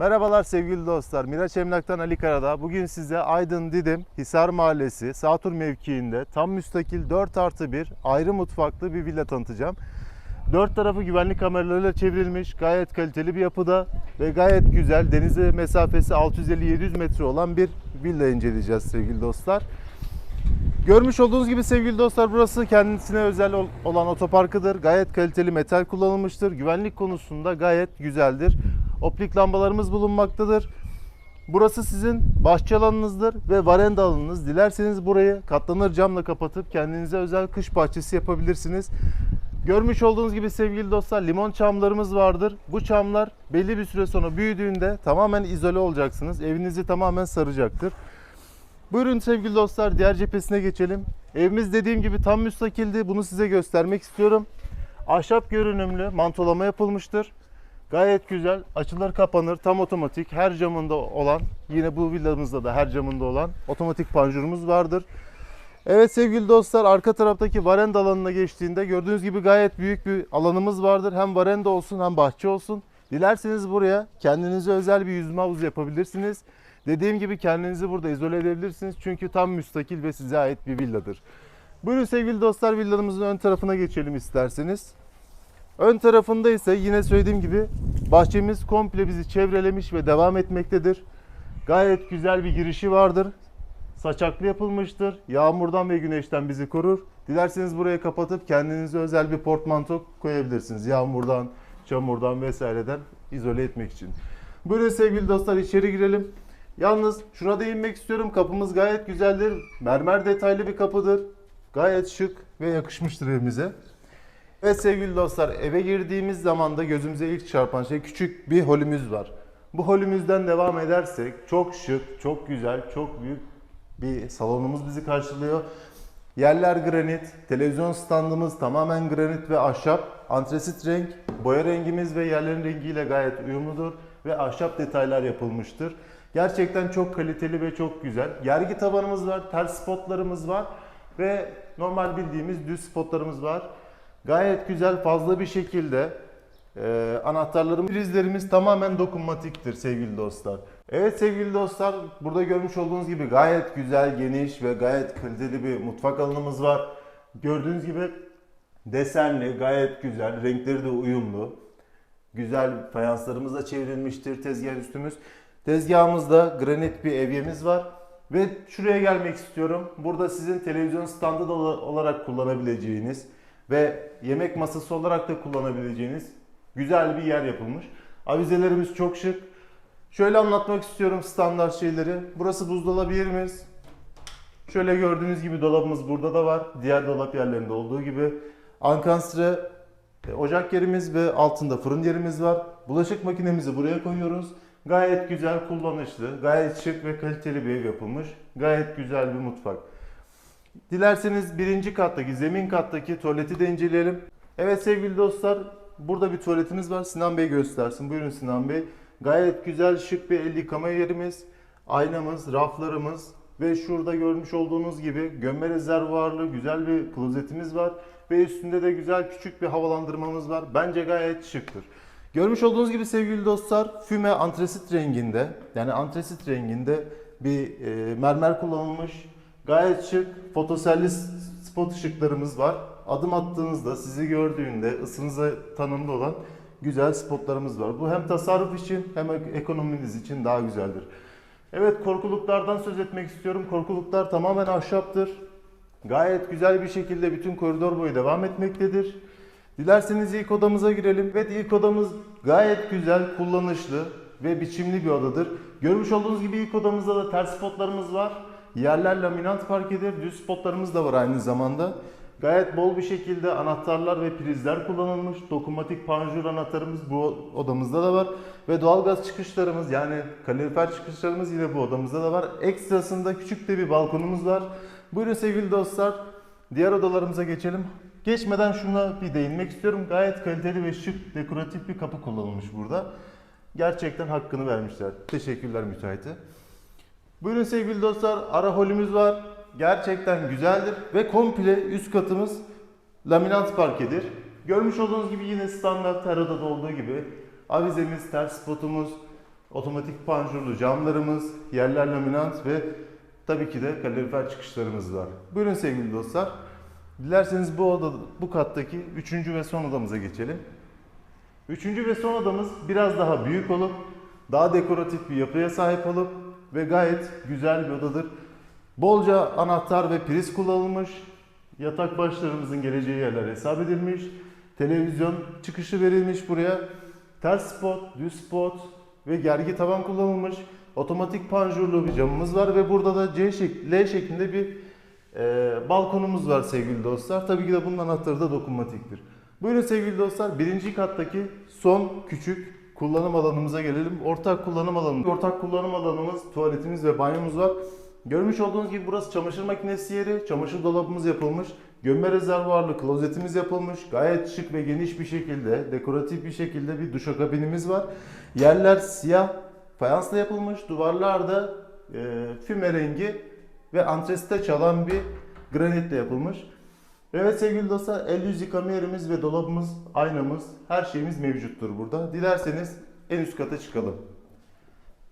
Merhabalar sevgili dostlar. Miraç Emlak'tan Ali Karadağ. Bugün size Aydın Didim Hisar Mahallesi Sağtur mevkiinde tam müstakil 4 artı 1 ayrı mutfaklı bir villa tanıtacağım. Dört tarafı güvenlik kameralarıyla çevrilmiş, gayet kaliteli bir yapıda ve gayet güzel denize mesafesi 650-700 metre olan bir villa inceleyeceğiz sevgili dostlar. Görmüş olduğunuz gibi sevgili dostlar burası kendisine özel ol- olan otoparkıdır. Gayet kaliteli metal kullanılmıştır. Güvenlik konusunda gayet güzeldir. Optik lambalarımız bulunmaktadır. Burası sizin bahçe alanınızdır ve varenda alanınız. Dilerseniz burayı katlanır camla kapatıp kendinize özel kış bahçesi yapabilirsiniz. Görmüş olduğunuz gibi sevgili dostlar limon çamlarımız vardır. Bu çamlar belli bir süre sonra büyüdüğünde tamamen izole olacaksınız. Evinizi tamamen saracaktır. Buyurun sevgili dostlar diğer cephesine geçelim. Evimiz dediğim gibi tam müstakildi. Bunu size göstermek istiyorum. Ahşap görünümlü mantolama yapılmıştır. Gayet güzel. Açılır kapanır. Tam otomatik. Her camında olan yine bu villamızda da her camında olan otomatik panjurumuz vardır. Evet sevgili dostlar arka taraftaki varenda alanına geçtiğinde gördüğünüz gibi gayet büyük bir alanımız vardır. Hem varenda olsun hem bahçe olsun. Dilerseniz buraya kendinize özel bir yüzme havuzu yapabilirsiniz. Dediğim gibi kendinizi burada izole edebilirsiniz. Çünkü tam müstakil ve size ait bir villadır. Buyurun sevgili dostlar villamızın ön tarafına geçelim isterseniz. Ön tarafında ise yine söylediğim gibi bahçemiz komple bizi çevrelemiş ve devam etmektedir. Gayet güzel bir girişi vardır. Saçaklı yapılmıştır. Yağmurdan ve güneşten bizi korur. Dilerseniz buraya kapatıp kendinize özel bir portmanto koyabilirsiniz. Yağmurdan, çamurdan vesaireden izole etmek için. Buyurun sevgili dostlar içeri girelim. Yalnız şuna değinmek istiyorum. Kapımız gayet güzeldir. Mermer detaylı bir kapıdır. Gayet şık ve yakışmıştır evimize. Evet sevgili dostlar eve girdiğimiz zaman da gözümüze ilk çarpan şey küçük bir holümüz var. Bu holümüzden devam edersek çok şık, çok güzel, çok büyük bir salonumuz bizi karşılıyor. Yerler granit, televizyon standımız tamamen granit ve ahşap. Antresit renk, boya rengimiz ve yerlerin rengiyle gayet uyumludur ve ahşap detaylar yapılmıştır. Gerçekten çok kaliteli ve çok güzel. Yergi tabanımız var, ters spotlarımız var ve normal bildiğimiz düz spotlarımız var. Gayet güzel fazla bir şekilde e, anahtarlarımız, prizlerimiz tamamen dokunmatiktir sevgili dostlar. Evet sevgili dostlar burada görmüş olduğunuz gibi gayet güzel, geniş ve gayet kaliteli bir mutfak alanımız var. Gördüğünüz gibi desenli, gayet güzel, renkleri de uyumlu. Güzel fayanslarımızla çevrilmiştir tezgah üstümüz. Tezgahımızda granit bir evyemiz var. Ve şuraya gelmek istiyorum. Burada sizin televizyon standı olarak kullanabileceğiniz ve yemek masası olarak da kullanabileceğiniz güzel bir yer yapılmış. Avizelerimiz çok şık. Şöyle anlatmak istiyorum standart şeyleri. Burası buzdolabı yerimiz. Şöyle gördüğünüz gibi dolabımız burada da var. Diğer dolap yerlerinde olduğu gibi. Ankanstre e, ocak yerimiz ve altında fırın yerimiz var. Bulaşık makinemizi buraya koyuyoruz. Gayet güzel, kullanışlı, gayet şık ve kaliteli bir ev yapılmış. Gayet güzel bir mutfak. Dilerseniz birinci kattaki, zemin kattaki tuvaleti de inceleyelim. Evet sevgili dostlar, burada bir tuvaletimiz var. Sinan Bey göstersin. Buyurun Sinan Bey. Gayet güzel, şık bir el yıkama yerimiz. Aynamız, raflarımız ve şurada görmüş olduğunuz gibi gömme rezervuarlı güzel bir klozetimiz var. Ve üstünde de güzel küçük bir havalandırmamız var. Bence gayet şıktır. Görmüş olduğunuz gibi sevgili dostlar füme antresit renginde yani antresit renginde bir e, mermer kullanılmış. Gayet şık fotoselli spot ışıklarımız var. Adım attığınızda sizi gördüğünde ısınıza tanımlı olan güzel spotlarımız var. Bu hem tasarruf için hem ek- ekonominiz için daha güzeldir. Evet korkuluklardan söz etmek istiyorum. Korkuluklar tamamen ahşaptır. Gayet güzel bir şekilde bütün koridor boyu devam etmektedir. Dilerseniz ilk odamıza girelim. Evet ilk odamız gayet güzel, kullanışlı ve biçimli bir odadır. Görmüş olduğunuz gibi ilk odamızda da ters spotlarımız var. Yerler laminat parkedir. Düz spotlarımız da var aynı zamanda. Gayet bol bir şekilde anahtarlar ve prizler kullanılmış. Dokunmatik panjur anahtarımız bu odamızda da var. Ve doğalgaz çıkışlarımız yani kalorifer çıkışlarımız yine bu odamızda da var. Ekstrasında küçük de bir balkonumuz var. Buyurun sevgili dostlar. Diğer odalarımıza geçelim. Geçmeden şuna bir değinmek istiyorum. Gayet kaliteli ve şık dekoratif bir kapı kullanılmış burada. Gerçekten hakkını vermişler. Teşekkürler müteahhite. Buyurun sevgili dostlar. Ara holümüz var. Gerçekten güzeldir ve komple üst katımız laminat parkedir. Görmüş olduğunuz gibi yine standart her odada olduğu gibi avizemiz, ters spotumuz, Otomatik panjurlu camlarımız, yerler laminant ve tabii ki de kalorifer çıkışlarımız var. Buyurun sevgili dostlar. Dilerseniz bu oda, bu kattaki üçüncü ve son odamıza geçelim. Üçüncü ve son odamız biraz daha büyük olup daha dekoratif bir yapıya sahip olup ve gayet güzel bir odadır. Bolca anahtar ve priz kullanılmış. Yatak başlarımızın geleceği yerler hesap edilmiş. Televizyon çıkışı verilmiş buraya. Ters spot, düz spot ve gergi tavan kullanılmış. Otomatik panjurlu bir camımız var ve burada da C şek L şeklinde bir e, balkonumuz var sevgili dostlar. Tabii ki de bunun anahtarı da dokunmatiktir. Buyurun sevgili dostlar birinci kattaki son küçük kullanım alanımıza gelelim. Ortak kullanım alanımız. Ortak kullanım alanımız, tuvaletimiz ve banyomuz var. Görmüş olduğunuz gibi burası çamaşır makinesi yeri, çamaşır dolabımız yapılmış, gömme rezervuarlı klozetimiz yapılmış, gayet şık ve geniş bir şekilde, dekoratif bir şekilde bir duşakabinimiz var. Yerler siyah fayansla yapılmış, duvarlarda e, füme rengi ve antresite çalan bir granitle yapılmış. Evet sevgili dostlar, el yüz yıkama yerimiz ve dolabımız, aynamız, her şeyimiz mevcuttur burada. Dilerseniz en üst kata çıkalım.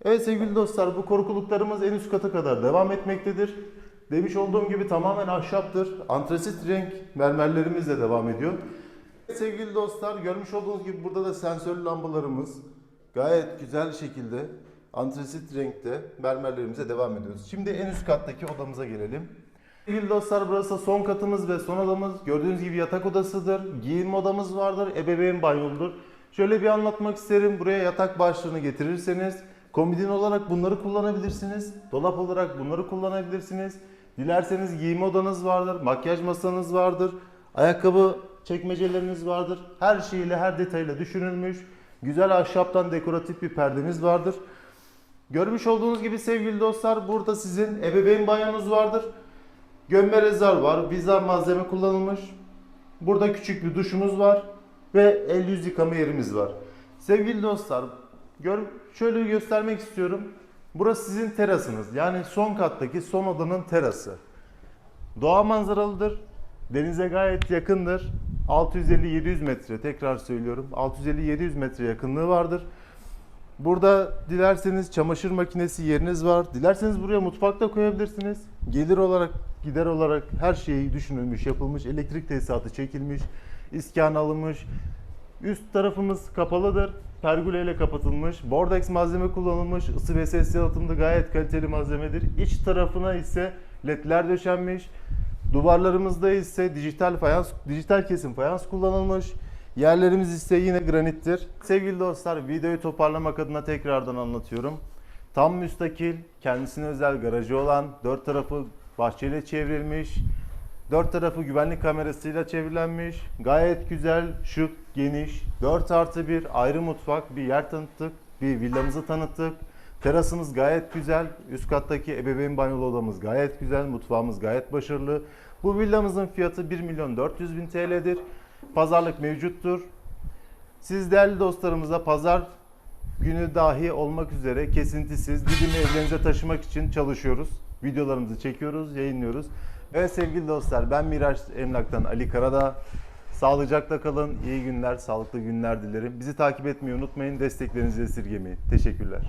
Evet sevgili dostlar bu korkuluklarımız en üst kata kadar devam etmektedir. Demiş olduğum gibi tamamen ahşaptır. Antrasit renk mermerlerimizle devam ediyor. Sevgili dostlar görmüş olduğunuz gibi burada da sensörlü lambalarımız gayet güzel şekilde antrasit renkte mermerlerimize devam ediyoruz. Şimdi en üst kattaki odamıza gelelim. Sevgili dostlar burası son katımız ve son odamız. Gördüğünüz gibi yatak odasıdır. Giyinme odamız vardır. Ebeveyn banyoludur. Şöyle bir anlatmak isterim. Buraya yatak başlığını getirirseniz komodin olarak bunları kullanabilirsiniz. Dolap olarak bunları kullanabilirsiniz. Dilerseniz giyinme odanız vardır. Makyaj masanız vardır. Ayakkabı çekmeceleriniz vardır. Her şeyiyle her detayıyla düşünülmüş. Güzel ahşaptan dekoratif bir perdemiz vardır. Görmüş olduğunuz gibi sevgili dostlar burada sizin ebeveyn banyonuz vardır. Gömme rezervuar, viza malzeme kullanılmış. Burada küçük bir duşumuz var ve el yüz yıkama yerimiz var. Sevgili dostlar, gör, şöyle göstermek istiyorum. Burası sizin terasınız. Yani son kattaki son odanın terası. Doğa manzaralıdır. Denize gayet yakındır. 650-700 metre tekrar söylüyorum. 650-700 metre yakınlığı vardır. Burada dilerseniz çamaşır makinesi yeriniz var. Dilerseniz buraya mutfak da koyabilirsiniz. Gelir olarak, gider olarak her şeyi düşünülmüş, yapılmış. Elektrik tesisatı çekilmiş, iskan alınmış. Üst tarafımız kapalıdır. Pergüle ile kapatılmış. Bordex malzeme kullanılmış. Isı ve ses yalıtımda gayet kaliteli malzemedir. İç tarafına ise ledler döşenmiş. Duvarlarımızda ise dijital fayans, dijital kesim fayans kullanılmış. Yerlerimiz ise yine granittir. Sevgili dostlar videoyu toparlamak adına tekrardan anlatıyorum. Tam müstakil, kendisine özel garajı olan, dört tarafı bahçeyle çevrilmiş, dört tarafı güvenlik kamerasıyla çevrilenmiş, gayet güzel, şık, geniş, 4 artı bir ayrı mutfak, bir yer tanıttık, bir villamızı tanıttık. Terasımız gayet güzel, üst kattaki ebeveyn banyolu odamız gayet güzel, mutfağımız gayet başarılı. Bu villamızın fiyatı 1 milyon 400 bin TL'dir. Pazarlık mevcuttur. Siz değerli dostlarımıza pazar günü dahi olmak üzere kesintisiz Didim'i evlerinize taşımak için çalışıyoruz. Videolarımızı çekiyoruz, yayınlıyoruz. Evet sevgili dostlar ben Miraç Emlak'tan Ali Karadağ. Sağlıcakla kalın, iyi günler, sağlıklı günler dilerim. Bizi takip etmeyi unutmayın, desteklerinizi esirgemeyin. Teşekkürler.